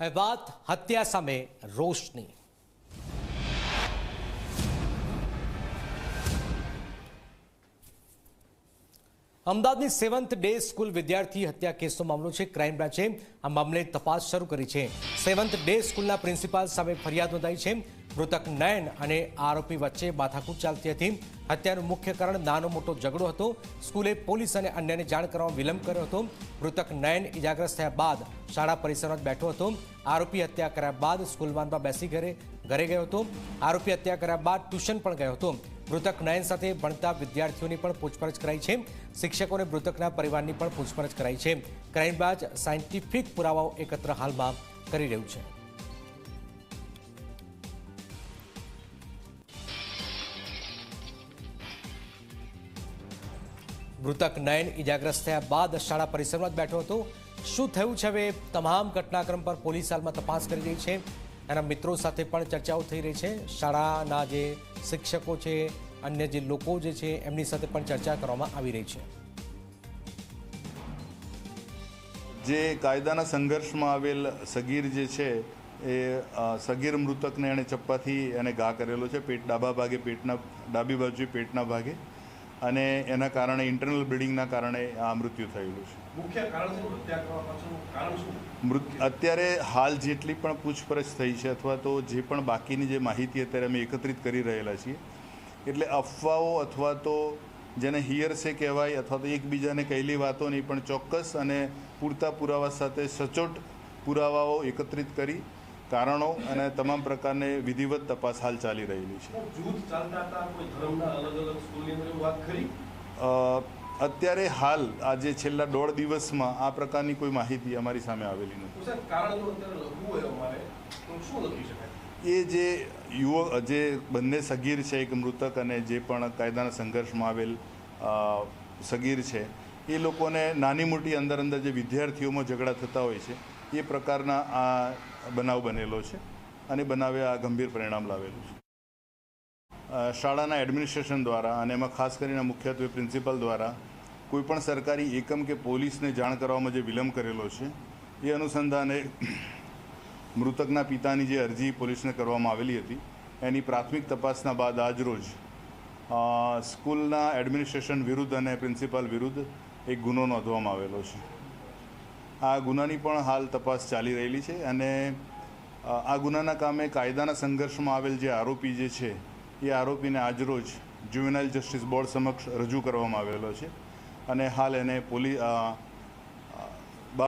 હવે વાત હત્યા સામે રોષની અમદાવાદની સેવન્થ ડે સ્કૂલ વિદ્યાર્થી હત્યા કેસનો મામલો છે. ક્રાઇમ બ્રાન્ચે આ મામલે તપાસ શરૂ કરી છે. સેવન્થ ડે સ્કૂલના પ્રિન્સિપાલ સામે ફરિયાદ નોંધાઈ છે. મૃતક નયન અને આરોપી વચ્ચે માથાકૂટ ચાલતી હતી. હત્યાનું મુખ્ય કારણ નાનો મોટો ઝઘડો હતો. સ્કૂલે પોલીસ અને અન્યને જાણ કરવામાં વિલંબ કર્યો હતો. મૃતક નયન ઇજાગ્રસ્ત થયા બાદ શાળા પરિસરમાં જ બેઠો હતો. આરોપી હત્યા કર્યા બાદ સ્કૂલ વાનમાં બેસી ઘરે ઘરે ગયો હતો. આરોપી હત્યા કર્યા બાદ ટ્યુશન પણ ગયો હતો. મૃતક નયન સાથે ભણતા વિદ્યાર્થીઓની પણ પૂછપરછ કરાઈ છે. શિક્ષકોને મૃતકના પરિવારની પણ પૂછપરછ કરાઈ છે. ક્રાઇમ બ્રાન્ચ સાયન્ટિફિક પુરાવાઓ એકત્ર હાલમાં કરી રહ્યું છે. મૃતક નયન ઇજાગ્રસ્ત થયા બાદ શાળા પરિસરમાં જ બેઠો હતો. શું થયું છે હવે? તમામ ઘટનાક્રમ પર પોલીસ હાલમાં તપાસ કરી રહી છે. એના મિત્રો સાથે પણ ચર્ચાઓ થઈ રહી છે. શાળાના જે શિક્ષકો છે, અન્ય જે લોકો જે છે, એમની સાથે પણ ચર્ચા કરવામાં આવી રહી છે. જે કાયદાના સંઘર્ષમાં આવેલ સગીર જે છે, એ સગીર મૃતકને એણે ચપ્પાથી એને ઘા કરેલો છે. પેટ ડાબા ભાગે, પેટના, ડાબી બાજુએ પેટના ભાગે. અને એના કારણે ઇન્ટરનલ બ્લીડિંગના કારણે આ મૃત્યુ થયેલું છે. મુખ્ય કારણ મૃત અત્યારે હાલ જેટલી પણ પૂછપરછ થઈ છે અથવા તો જે પણ બાકીની જે માહિતી અત્યારે અમે એકત્રિત કરી રહેલા છીએ એટલે અફવાઓ અથવા તો જેને હિયરસે કહેવાય અથવા તો એકબીજાને કહેલી વાતો નહીં પણ ચોક્કસ અને પૂરતા પુરાવા સાથે સચોટ પુરાવાઓ એકત્રિત કરી કારણો અને તમામ પ્રકારની વિધિવત તપાસ હાલ ચાલી રહેલી છે. અત્યારે હાલ આજે છેલ્લા દોઢ દિવસમાં આ પ્રકારની કોઈ માહિતી અમારી સામે આવેલી નથી. એ જે યુવક જે બંને સગીર છે એક મૃતક અને જે પણ કાયદાના સંઘર્ષમાં આવેલ સગીર છે એ લોકોને નાની મોટી અંદર અંદર જે વિદ્યાર્થીઓમાં ઝઘડા થતા હોય છે એ પ્રકારના આ બનાવ બનેલો છે અને બનાવે આ ગંભીર પરિણામ લાવેલું છે. શાળાના એડમિનિસ્ટ્રેશન દ્વારા અને એમાં ખાસ કરીને મુખ્યત્વે પ્રિન્સિપલ દ્વારા કોઈપણ સરકારી એકમ કે પોલીસને જાણ કરવામાં જે વિલંબ કરેલો છે, એ અનુસંધાને મૃતકના પિતાની જે અરજી પોલીસને કરવામાં આવેલી હતી, એની પ્રાથમિક તપાસના બાદ આજરોજ રોજ સ્કૂલના એડમિનિસ્ટ્રેશન વિરુદ્ધ અને પ્રિન્સિપાલ વિરુદ્ધ એક ગુનો નોંધવામાં આવેલો છે. આ ગુનાની પણ હાલ તપાસ ચાલી રહેલી છે અને આ ગુનાના કામે કાયદાના સંઘર્ષમાં આવેલ જે આરોપી જે છે એ આરોપીને આજરોજ જુવેનાઇલ જસ્ટિસ બોર્ડ સમક્ષ રજૂ કરવામાં આવેલો છે. અને હાલ એને પોલી અ,